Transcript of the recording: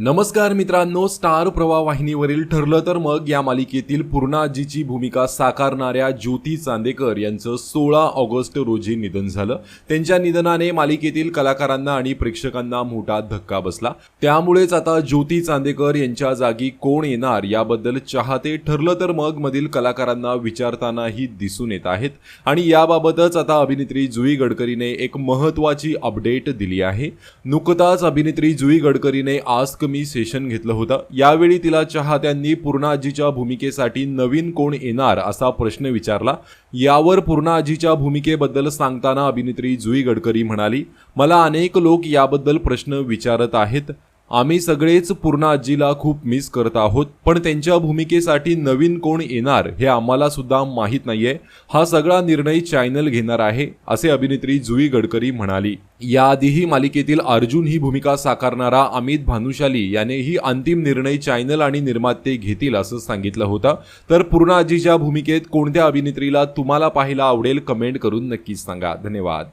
नमस्कार मित्रांनो स्टार प्रवाह वाहिनीवरील ठरलं तर मग या मालिकेतील पूर्णाजीची भूमिका साकारणाऱ्या ज्योती चांदेकर यांचं सोळा ऑगस्ट रोजी निधन झालं. त्यांच्या निधनाने मालिकेतील कलाकारांना आणि प्रेक्षकांना मोठा धक्का बसला. त्यामुळेच आता ज्योती चांदेकर यांच्या जागी कोण येणार याबद्दल चाहते ठरलं तर मग मधील कलाकारांना विचारतानाही दिसून येत आहेत. आणि याबाबतच आता अभिनेत्री जुई गडकरीने एक महत्वाची अपडेट दिली आहे. नुकताच अभिनेत्री जुई गडकरीने आस्क मी सेशन घेतलं होतं. यावेळी तिला चाहत्यांनी पूर्णाजीच्या भूमिकेसाठी नवीन कोण येणार असा प्रश्न विचारला. यावर पूर्णाजीच्या भूमिकेबद्दल सांगताना अभिनेत्री जुई गडकरी म्हणाली मला अनेक लोक याबद्दल प्रश्न विचारत आहेत. आम्ही सगळेच पूर्ण आजीला खूप मिस करत आहोत पण त्यांच्या भूमिकेसाठी नवीन कोण येणार हे आम्हाला सुद्धा माहीत नाहीये. हा सगळा निर्णय चॅनल घेणार आहे असे अभिनेत्री जुई गडकरी म्हणाली. याआधीही मालिकेतील अर्जुन ही भूमिका साकारणारा अमित भानुशाली याने ही अंतिम निर्णय चॅनल आणि निर्माते घेतील असं सांगितलं होतं. तर पूर्ण आजीच्या भूमिकेत कोणत्या अभिनेत्रीला तुम्हाला पाहायला आवडेल कमेंट करून नक्कीच सांगा. धन्यवाद.